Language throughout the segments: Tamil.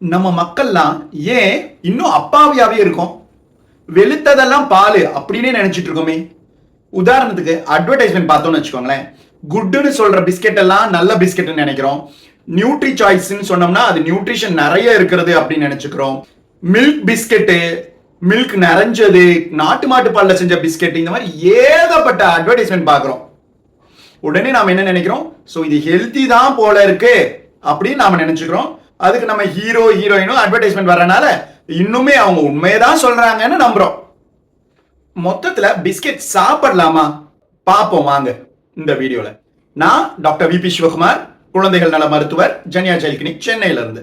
நம்ம மக்கள்லாம் ஏன் இன்னும் அப்பாவியாவே இருக்கோம்? வெளுத்ததெல்லாம் பால் அப்படின்னே நினைச்சிட்டு இருக்கோமே. உதாரணத்துக்கு அட்வர்டைஸ்மெண்ட் பார்த்தோம்னு வச்சுக்கோங்களேன். குட்டுன்னு சொல்ற பிஸ்கெட் எல்லாம் நல்ல பிஸ்கெட்னு நினைக்கிறோம். நியூட்ரி சாய்ஸ்ன்னு சொன்னோம்னா அது நியூட்ரிஷன் நிறைய இருக்கிறது அப்படின்னு நினைச்சுக்கிறோம். மில்க் பிஸ்கெட்டு மில்க் நிறைஞ்சது நாட்டு மாட்டு பாலில் செஞ்ச பிஸ்கெட் இந்த மாதிரி ஏகப்பட்ட அட்வர்டைஸ்மெண்ட் பார்க்குறோம். உடனே நாம் என்ன நினைக்கிறோம்? ஸோ இது ஹெல்த்தி தான் போல இருக்கு அப்படின்னு நாம் நினைச்சுக்கிறோம். அதுக்கு நம்ம ஹீரோ ஹீரோயினும் அட்வர்டைஸ்மெண்ட் வரனால இன்னுமே அவங்க உண்மையதான் சொல்றாங்கன்னு நம்புறோம். மொத்தத்துல பிஸ்கெட் சாப்பிடலாமா? பார்ப்போம் வாங்க இந்த வீடியோல. நான் டாக்டர் விபி சிவகுமார் குழந்தைகள் நல மருத்துவர் ஜனியா ஜெயில் கிளினிக் சென்னையில இருந்து.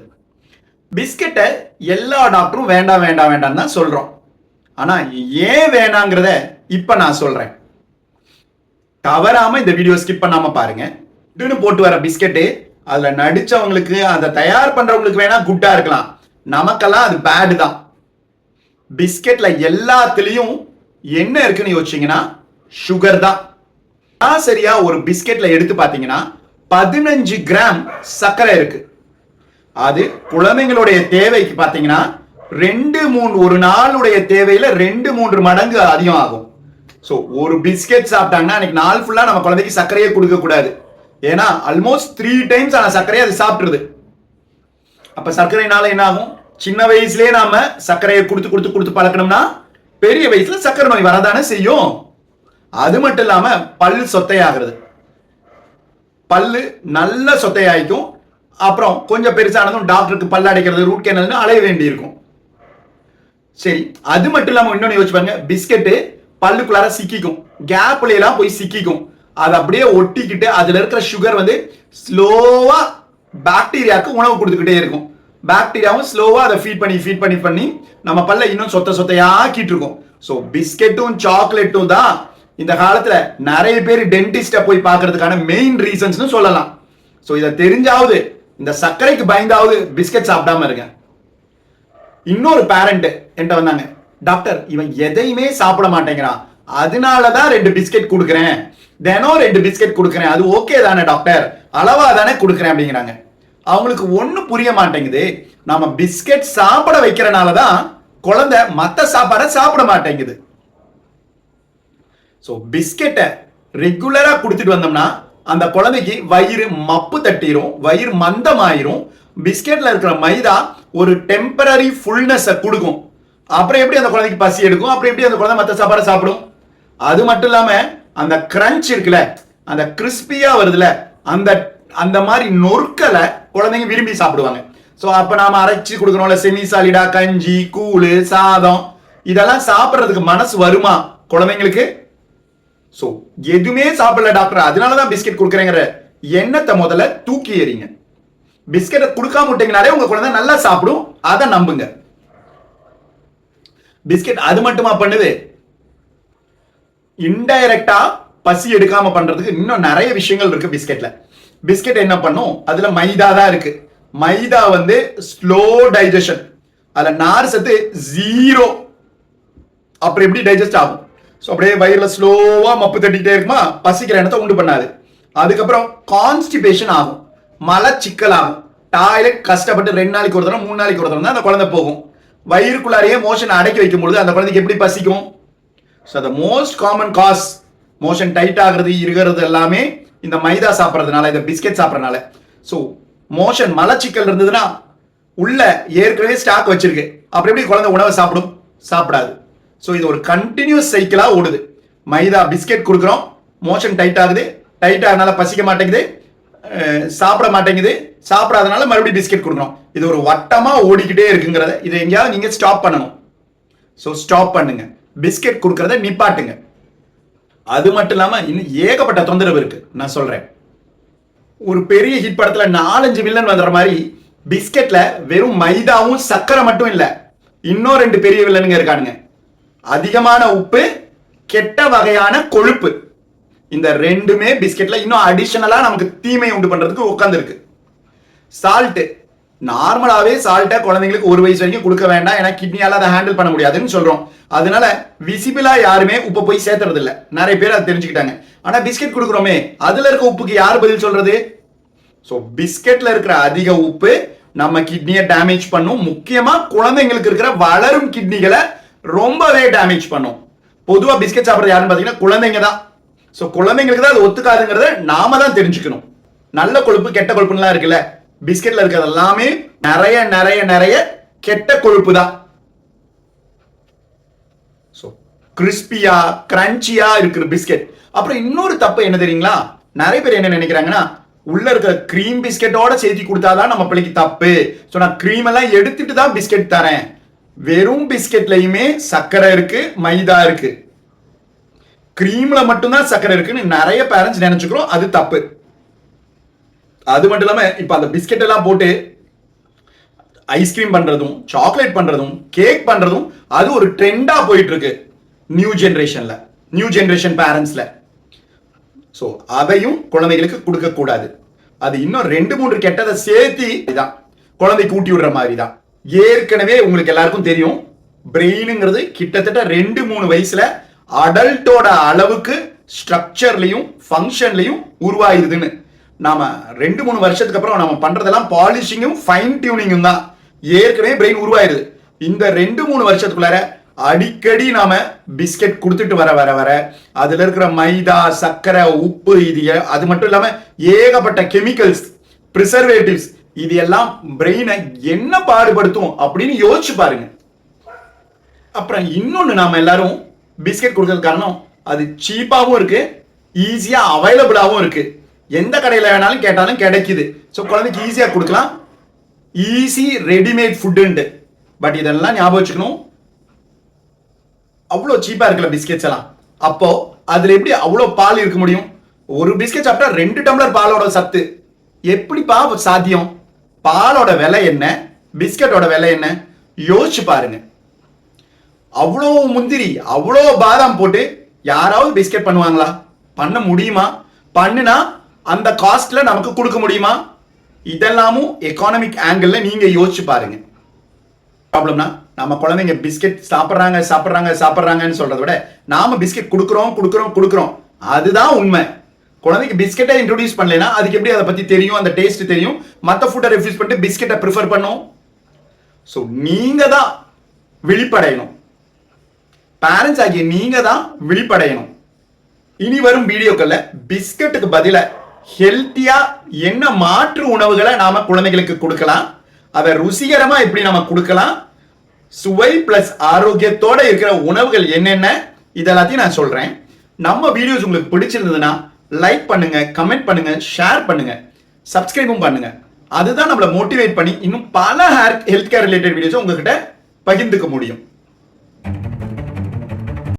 பிஸ்கெட்டை எல்லா டாக்டரும் வேண்டாம் வேண்டாம் வேண்டாம் தான் சொல்றோம். ஆனா ஏன் வேணாங்கிறத இப்ப நான் சொல்றேன். தவறாம இந்த வீடியோ ஸ்கிப் பண்ணாம பாருங்க. இதுன்னு போட்டு வர பிஸ்கெட்டு அதுல நடிச்சவங்களுக்கு அதை தயார் பண்றவங்களுக்கு வேணா குட்டா இருக்கலாம். நமக்கெல்லாம் அது பேடு தான். பிஸ்கெட்ல எல்லாத்துலயும் என்ன இருக்குன்னு யோசிச்சீங்கன்னா சுகர் தான். சரியா ஒரு பிஸ்கெட்ல எடுத்து பாத்தீங்கன்னா பதினஞ்சு கிராம் சர்க்கரை இருக்கு. அது குழந்தைங்களுடைய தேவைக்கு பாத்தீங்கன்னா ரெண்டு மூணு ஒரு நாளுடைய தேவையில ரெண்டு மூன்று மடங்கு அதிகம் ஆகும். ஸோ ஒரு பிஸ்கெட் சாப்பிட்டாங்கன்னா அன்னைக்கு நாள் ஃபுல்லா நம்ம குழந்தைக்கு சர்க்கரையே கொடுக்க கூடாது ஏன்னா ஆல்மோஸ்ட் த்ரீ டைம்ஸ் ஆன சர்க்கரையை அது சாப்பிட்ருது அப்ப சர்க்கரைனால என்ன ஆகும் சின்ன வயசுலயே நாம சர்க்கரையை கொடுத்து கொடுத்து கொடுத்து பழக்கணும்னா பெரிய வயசுல சர்க்கரை நோய் வரதானே செய்யும். அது மட்டும் இல்லாம பல் சொத்தையாகிறது. பல்லு நல்ல சொத்தையாயிக்கும். அப்புறம் கொஞ்சம் பெருசானதும் டாக்டருக்கு பல் அடைக்கிறது ரூட் கேனல்னு அலைய வேண்டி இருக்கும் சரி அது மட்டும் இல்லாம இன்னொன்னு யோசிச்சு பாருங்க. பிஸ்கெட்டு பல்லுக்குள்ளார சிக்கிக்கும். கேப்ல எல்லாம் போய் சிக்கிக்கும். அது அப்படியே ஒட்டிக்கிட்டு அதுல இருக்கிற சுகர் வந்து ஸ்லோவா பாக்டீரியாவுக்கு உணவு கொடுத்துக்கிட்டே இருக்கும். பாக்டீரியாவும் ஸ்லோவா அதை ஃபீட் பண்ணி ஃபீட் பண்ணி பண்ணி நம்ம பல்ல இன்னும் சொத்த சொத்தையா இருக்கும். ஸோ பிஸ்கெட்டும் சாக்லேட்டும் தான் இந்த காலத்துல நிறைய பேர் டென்டிஸ்ட போய் பார்க்கறதுக்கான மெயின் ரீசன்ஸ்னு சொல்லலாம். ஸோ இதை தெரிஞ்சாவது இந்த சர்க்கரைக்கு பயந்தாவது பிஸ்கெட் சாப்பிடாம இருங்க. இன்னொரு பேரண்ட் என்கிட்ட வந்தாங்க டாக்டர் இவன் எதையுமே சாப்பிட மாட்டேங்கிறான். அதனால தான் ரெண்டு பிஸ்கெட் கொடுக்குறேன். தினம் ரெண்டு பிஸ்கெட் கொடுக்குறேன். அது ஓகே தானே டாக்டர் அளவா தானே கொடுக்குறேன் அப்படிங்கிறாங்க. அவங்களுக்கு ஒன்றும் புரிய மாட்டேங்குது. நம்ம பிஸ்கெட் சாப்பிட வைக்கிறனால தான் குழந்தை மற்ற சாப்பாடை சாப்பிட மாட்டேங்குது. ஸோ பிஸ்கெட்டை ரெகுலராக கொடுத்துட்டு வந்தோம்னா அந்த குழந்தைக்கு வயிறு மப்பு தட்டிரும் வயிறு மந்தமாயிரும். பிஸ்கெட்டில் இருக்கிற மைதா ஒரு டெம்பரரி ஃபுல்னஸை கொடுக்கும். அப்புறம் எப்படி அந்த குழந்தைக்கு பசி எடுக்கும்? அப்புறம் எப்படி அந்த குழந்தை மற்ற சாப்பாடை சாப்பிடும்? அது மட்டும் இல்லாம அந்த கிரன்ச் இருக்குல்ல அந்த கிறிஸ்பியா வருதுல அந்த அந்த மாதிரி நொறுக்கலை குழந்தைங்க விரும்பி சாப்பிடுவாங்க. ஸோ அப்போ நாம அரைச்சி கொடுக்குறோம்ல செமி சாலிடா கஞ்சி கூழு சாதம் இதெல்லாம் சாப்பிட்றதுக்கு மனசு வருமா குழந்தைங்களுக்கு? ஸோ எதுவுமே சாப்பிடல டாக்டர் அதனால தான் பிஸ்கெட் கொடுக்குறேங்கிற எண்ணத்தை முதல்ல தூக்கி எறிங்க. பிஸ்கெட்டை கொடுக்காம விட்டீங்கனாலே உங்க குழந்தை நல்லா சாப்பிடும் அதை நம்புங்க. பிஸ்கெட் அது மட்டுமா பண்ணுது? இன்டைரக்டா பசி எடுக்காம பண்றதுக்கு இன்னும் நிறைய விஷயங்கள் இருக்கு பிஸ்கெட்ல. பிஸ்கெட் என்ன பண்ணும்? அதுல மைதா தான் இருக்கு. மைதா வந்து ஸ்லோ டைஜஷன் அதுல நார் சத்து ஜீரோ அப்புறம் எப்படி டைஜஸ்ட் ஆகும்? ஸோ அப்படியே வயிறுல ஸ்லோவா மப்பு தட்டிக்கிட்டே இருக்குமா? பசிக்கிற இடத்த உண்டு பண்ணாது. அதுக்கப்புறம் கான்ஸ்டிபேஷன் ஆகும். மலச்சிக்கல் ஆகும் டாய்லெட் கஷ்டப்பட்டு ரெண்டு நாளைக்கு ஒரு தடவை மூணு நாளைக்கு ஒரு தடவை தான் அந்த குழந்தை போகும். வயிறுக்குள்ளாரையே மோஷன் அடக்கி வைக்கும் பொழுது அந்த குழந்தைக்கு எப்படி பசிக்கும்? So the most common cause motion tight ஆகுறது இருக்கிறது எல்லாமே இந்த மைதா சாப்பிட்றதுனால இந்த பிஸ்கெட் சாப்பிட்றதுனால. ஸோ மோஷன் மலச்சிக்கல் இருந்ததுன்னா உள்ள ஏற்கனவே ஸ்டாக் வச்சிருக்கு. அப்புறம் எப்படி குழந்தை உணவை சாப்பிடும்? சாப்பிடாது. ஸோ இது ஒரு கண்டினியூஸ் சைக்கிளாக ஓடுது. மைதா பிஸ்கெட் கொடுக்குறோம். மோஷன் டைட் ஆகுது. டைட் ஆகினால பசிக்க மாட்டேங்குது. சாப்பிட மாட்டேங்குது. சாப்பிடாதனால மறுபடியும் பிஸ்கெட் கொடுக்குறோம். இது ஒரு வட்டமாக ஓடிக்கிட்டே இருக்குங்கிறத இதை எங்கேயாவது நீங்கள் ஸ்டாப் பண்ணணும். ஸோ ஸ்டாப் பண்ணுங்கள் பிஸ்கெட் கொடுக்கறத நிப்பாட்டுங்க. அது மட்டும் இல்லாம இன்னும் ஏகப்பட்ட தொந்தரவு இருக்கு. நான் சொல்றேன். ஒரு பெரிய ஹிட் படத்துல நாலஞ்சு வில்லன் வந்துற மாதிரி பிஸ்கெட்ல வெறும் மைதாவும் சர்க்கரை மட்டும் இல்ல. இன்னும் ரெண்டு பெரிய வில்லனுங்க இருக்கானுங்க. அதிகமான உப்பு கெட்ட வகையான கொழுப்பு. இந்த ரெண்டுமே பிஸ்கெட்ல இன்னும் அடிஷனலா நமக்கு தீமை உண்டு பண்றதுக்கு உட்காந்துருக்கு சால்ட்டு நார்மலாவே சால்ட்டை குழந்தைங்களுக்கு ஒரு வயசு வரைக்கும் கொடுக்க வேண்டாம். ஏன்னா கிட்னியால அதை ஹேண்டில் பண்ண முடியாதுன்னு சொல்றோம். அதனால விசிபிளா யாருமே உப்பை போய் சேர்த்துறது இல்ல. நிறைய பேர் அதை தெரிஞ்சுக்கிட்டாங்க. ஆனா பிஸ்கெட் கொடுக்குறோமே அதுல இருக்க உப்புக்கு யார் பதில் சொல்றது? ஸோ பிஸ்கெட்ல இருக்கிற அதிக உப்பு நம்ம கிட்னியை டேமேஜ் பண்ணும். முக்கியமா குழந்தைங்களுக்கு இருக்கிற வளரும் கிட்னிகளை ரொம்பவே டேமேஜ் பண்ணும். பொதுவா பிஸ்கெட் சாப்பிட்றது யாருன்னு பாத்தீங்கன்னா குழந்தைங்க தான். ஸோ குழந்தைங்களுக்கு தான் அது ஒத்துக்காதுங்கிறத நாம தான் தெரிஞ்சுக்கணும். நல்ல கொழுப்பு கெட்ட கொழுப்புலாம் இருக்குல்ல. பிஸ்கெட்ல இருக்கிறது எல்லாமே நிறைய நிறைய நிறைய கெட்ட கொழுப்பு தான் ஸோ கிறிஸ்பியா கிரன்ச்சியா இருக்கிற பிஸ்கெட். அப்புறம் இன்னொரு தப்பு என்ன தெரியுங்களா? நிறைய பேர் என்ன நினைக்கிறாங்கன்னா உள்ள இருக்கிற க்ரீம் பிஸ்கெட்டோட சேர்த்து கொடுத்தாதான் நம்ம பிள்ளைக்கு தப்பு. ஸோ நான் கிரீம் எல்லாம் எடுத்துட்டு தான் பிஸ்கெட் தரேன். வெறும் பிஸ்கெட்லையுமே சர்க்கரை இருக்கு மைதா இருக்கு. கிரீம்ல மட்டும்தான் சர்க்கரை இருக்குன்னு நிறைய பேரண்ட்ஸ் நினைச்சுக்கிறோம் அது தப்பு. அது மட்டும் இல்லாமல் இப்போ அந்த பிஸ்கெட் எல்லாம் போட்டு ஐஸ்கிரீம் பண்ணுறதும் சாக்லேட் பண்ணுறதும் கேக் பண்ணுறதும் அது ஒரு ட்ரெண்டாக போயிட்டு இருக்கு நியூ ஜென்ரேஷனில் நியூ ஜென்ரேஷன் பேரண்ட்ஸில் ஸோ அதையும் குழந்தைகளுக்கு கொடுக்கக்கூடாது அது இன்னும் ரெண்டு மூன்று கெட்டதை சேர்த்து இதான். குழந்தை கூட்டி விடுற மாதிரி தான் ஏற்கனவே உங்களுக்கு எல்லாருக்கும் தெரியும் பிரெயினுங்கிறது கிட்டத்தட்ட ரெண்டு மூணு வயசுல அடல்ட்டோட அளவுக்கு ஸ்ட்ரக்சர்லையும் ஃபங்க்ஷன்லையும் உருவாயிருதுன்னு. நாம ரெண்டு மூணு வருஷத்துக்கு அப்புறம் நம்ம பண்றதெல்லாம் பாலிஷிங்கும் ஃபைன் டியூனிங்கும் தான். ஏற்கனவே பிரெயின் உருவாயிருது. இந்த ரெண்டு மூணு வருஷத்துக்குள்ளார அடிக்கடி நாம பிஸ்கெட் கொடுத்துட்டு வர வர வர அதுல இருக்கிற மைதா சர்க்கரை உப்பு இது அது மட்டும் இல்லாம ஏகப்பட்ட கெமிக்கல்ஸ் ப்ரிசர்வேட்டிவ்ஸ் இது எல்லாம் பிரெயினை என்ன பாடுபடுத்தும் அப்படின்னு யோசிச்சு பாருங்க. அப்புறம் இன்னொன்னு நாம எல்லாரும் பிஸ்கெட் கொடுக்கறது காரணம் அது சீப்பாவும் இருக்கு ஈஸியா அவைலபிளாகவும் இருக்கு. எந்த கடையில் வேணாலும் கேட்டாலும் கிடைக்குது. ஸோ குழந்தைக்கு ஈஸியாக கொடுக்கலாம். ஈஸி ரெடிமேட் ஃபுட்டுண்டு பட் இதெல்லாம் ஞாபகம் வச்சுக்கணும். அவ்வளோ சீப்பாக இருக்குல்ல பிஸ்கெட்ஸ் எல்லாம். அப்போது அதில் எப்படி அவ்வளோ பால் இருக்க முடியும்? ஒரு பிஸ்கெட் சாப்பிட்டா ரெண்டு டம்ளர் பாலோட சத்து. எப்படிப்பா சாத்தியம்? பாலோட விலை என்ன? பிஸ்கெட்டோட விலை என்ன? யோசிச்சு பாருங்க. அவ்வளோ முந்திரி அவ்வளோ பாதாம் போட்டு யாராவது பிஸ்கெட் பண்ணுவாங்களா? பண்ண முடியுமா? பண்ணுனா அந்த காஸ்ட்ல நமக்கு கொடுக்க முடியுமா? இதெல்லாமும் எக்கானமிக் ஆங்கிள் நீங்க யோசிச்சு பாருங்க. ப்ராப்ளம்னா நம்ம குழந்தைங்க பிஸ்கெட் சாப்பிட்றாங்க சாப்பிட்றாங்க சாப்பிட்றாங்கன்னு சொல்கிறத விட நாம பிஸ்கெட் கொடுக்குறோம் கொடுக்குறோம் கொடுக்குறோம். அதுதான் உண்மை. குழந்தைக்கு பிஸ்கெட்டை இன்ட்ரோடியூஸ் பண்ணலைன்னா அதுக்கு எப்படி அதை பத்தி தெரியும் அந்த டேஸ்ட் தெரியும்? மற்ற ஃபுட்டை ரெஃப்யூஸ் பண்ணிட்டு பிஸ்கெட்டை ப்ரிஃபர் பண்ணும்? ஸோ நீங்க தான் விழிப்படையணும். பேரண்ட்ஸ் ஆகிய நீங்க தான் விழிப்படையணும். இனி வரும் வீடியோக்களில் பிஸ்கட்டுக்கு பதிலாக ஹெல்த்தியா என்ன மாற்று உணவுகளை நாம குழந்தைகளுக்கு கொடுக்கலாம்? அதை ருசிகரமா எப்படி நாம கொடுக்கலாம்? சுவை பிளஸ் ஆரோக்கியத்தோட இருக்கிற உணவுகள் என்னென்ன? இதெல்லாத்தையும் நான் சொல்றேன். நம்ம வீடியோஸ் உங்களுக்கு பிடிச்சிருந்ததுன்னா லைக் பண்ணுங்க கமெண்ட் பண்ணுங்க ஷேர் பண்ணுங்க சப்ஸ்கிரைபும் பண்ணுங்க. அதுதான் நம்மளை மோட்டிவேட் பண்ணி இன்னும் பல hair health care related videos உங்ககிட்ட பகிர்ந்துக்க முடியும்.